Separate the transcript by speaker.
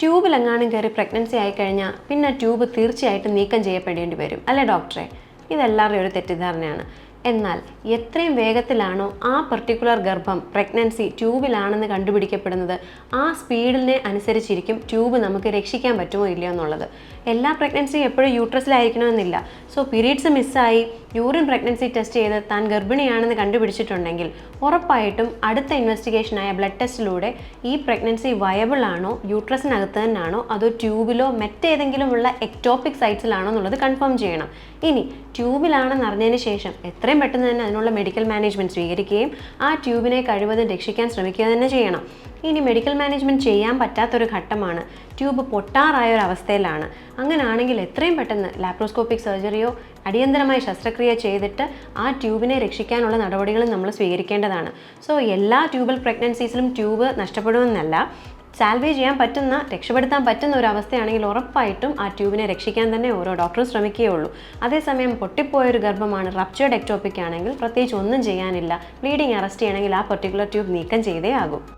Speaker 1: ട്യൂബിലെങ്ങാനും കയറി പ്രഗ്നൻസി ആയിക്കഴിഞ്ഞാൽ പിന്നെ ട്യൂബ് തീർച്ചയായിട്ടും നീക്കം ചെയ്യപ്പെടേണ്ടി വരും. അല്ലേ ഡോക്ടറെ ഇതെല്ലാവരുടെയും ഒരു തെറ്റിദ്ധാരണയാണ്. എന്നാൽ എത്രയും വേഗത്തിലാണോ ആ പെർട്ടിക്കുലർ ഗർഭം പ്രഗ്നൻസി ട്യൂബിലാണെന്ന് കണ്ടുപിടിക്കപ്പെടുന്നത്? ആ സ്പീഡിനെ അനുസരിച്ചിരിക്കും ട്യൂബ് നമുക്ക് രക്ഷിക്കാൻ പറ്റുമോ ഇല്ലയോ എന്നുള്ളത്. എല്ലാ പ്രഗ്നൻസിയും എപ്പോഴും യൂട്രസിലായിരിക്കണമെന്നില്ല സോ പീരീഡ്സ് മിസ്സായി യൂറിൻ പ്രഗ്നൻസി ടെസ്റ്റ് ചെയ്ത് താൻ ഗർഭിണിയാണെന്ന് കണ്ടുപിടിച്ചിട്ടുണ്ടെങ്കിൽ ഉറപ്പായിട്ടും അടുത്ത ഇൻവെസ്റ്റിഗേഷനായ ബ്ലഡ് ടെസ്റ്റിലൂടെ ഈ പ്രഗ്നൻസി വയബിൾ ആണോ യൂട്രസിനകത്ത് തന്നെയാണോ അതോ ട്യൂബിലോ മറ്റേതെങ്കിലും ഉള്ള എക്ടോപിക് സൈറ്റ്സിലാണോ എന്നുള്ളത് കൺഫേം ചെയ്യണം. ഇനി ട്യൂബിലാണെന്ന് അറിഞ്ഞതിന് ശേഷം എത്രയും പെട്ടെന്ന് തന്നെ അതിനുള്ള മെഡിക്കൽ മാനേജ്മെന്റ് സ്വീകരിക്കുകയും ആ ട്യൂബിനെ കഴിവതും രക്ഷിക്കാൻ ശ്രമിക്കുക തന്നെ ചെയ്യണം. ഇനി മെഡിക്കൽ മാനേജ്മെന്റ് ചെയ്യാൻ പറ്റാത്തൊരു ഘട്ടമാണ്. ട്യൂബ് പൊട്ടാറായ ഒരു അവസ്ഥയിലാണ്. അങ്ങനെയാണെങ്കിൽ എത്രയും പെട്ടെന്ന് ലാപ്രോസ്കോപ്പിക് സർജറിയോ അടിയന്തരമായ ശസ്ത്രക്രിയ ചെയ്തിട്ട് ആ ട്യൂബിനെ രക്ഷിക്കാനുള്ള നടപടികളും നമ്മൾ സ്വീകരിക്കേണ്ടതാണ്. സോ എല്ലാ ട്യൂബൽ പ്രഗ്നൻസീസിലും ട്യൂബ് നഷ്ടപ്പെടുമെന്നല്ല. സാൽവേജ് ചെയ്യാൻ പറ്റുന്ന രക്ഷപ്പെടുത്താൻ പറ്റുന്ന ഒരു അവസ്ഥയാണെങ്കിൽ ഉറപ്പായിട്ടും ആ ട്യൂബിനെ രക്ഷിക്കാൻ തന്നെ ഓരോ ഡോക്ടറും ശ്രമിക്കുകയുള്ളൂ. അതേസമയം പൊട്ടിപ്പോയ ഒരു ഗർഭമാണ് റപ്ചേർഡ് എക്ടോപ്പിക് ആണെങ്കിൽ പ്രത്യേകിച്ച് ഒന്നും ചെയ്യാനില്ല. ബ്ലീഡിങ് അറസ്റ്റ് ചെയ്യണമെങ്കിൽ ആ പെർട്ടിക്കുലർ ട്യൂബ് നീക്കം ചെയ്തേ ആകും.